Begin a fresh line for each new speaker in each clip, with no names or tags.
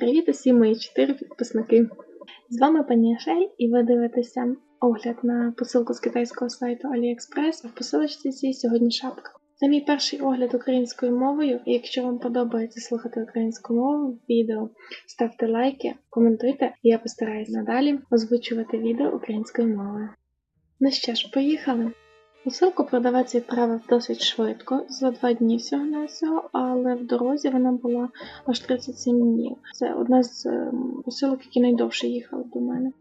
Привіт усім мої чотири підписники. З вами пані Шель, і ви дивитеся огляд на посилку з китайського сайту AliExpress, в посилочці цій сьогодні шапка. Це мій перший огляд українською мовою, і якщо вам подобається слухати українську мову відео, ставте лайки, коментуйте, і я постараюсь надалі озвучувати відео українською мовою. Ну що ж, поїхали! Посилку продавець відправив досить швидко, за два дні всього на всього, але в дорозі вона була аж 37 днів. Це одна з ем, посилок, які найдовше їхали до мене.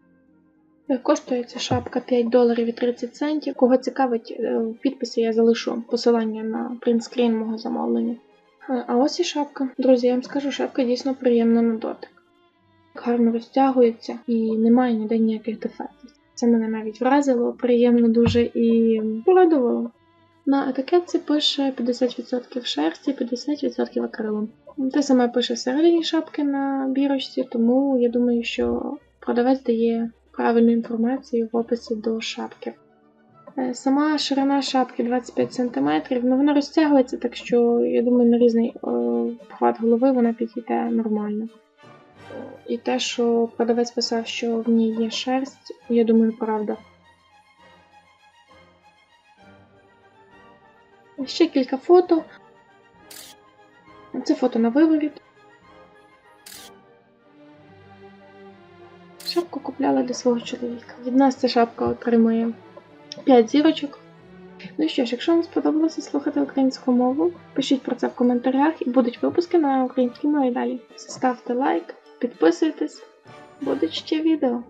Е, Коштує ця шапка 5 доларів і 30 центів. Кого цікавить, е, в підписі я залишу посилання на принтскрін мого замовлення. Е, А ось і шапка. Друзі, я вам скажу, шапка дійсно приємна на дотик. Гарно розтягується і немає ніде ніяких дефектів. Це мене навіть вразило, приємно дуже і порадувало. На етикетці пише 50% шерсті, 50% акрилом. Те саме пише всередині шапки на бірочці, тому я думаю, що продавець дає правильну інформацію в описі до шапки. Е, Сама ширина шапки 25 см, ну вона розтягується, так що я думаю, на різний е, обхват голови вона підійде нормально. І те, що продавець писав, що в ній є шерсть, я думаю, правда. Ще кілька фото. Це фото на виворіт. Шапку купляла для свого чоловіка. Від нас ця шапка отримує 5 зірочок. Ну що ж, якщо вам сподобалося слухати українську мову, пишіть про це в коментарях і будуть випуски на українській мові далі. Ставте лайк, підписуйтесь, будуть ще відео.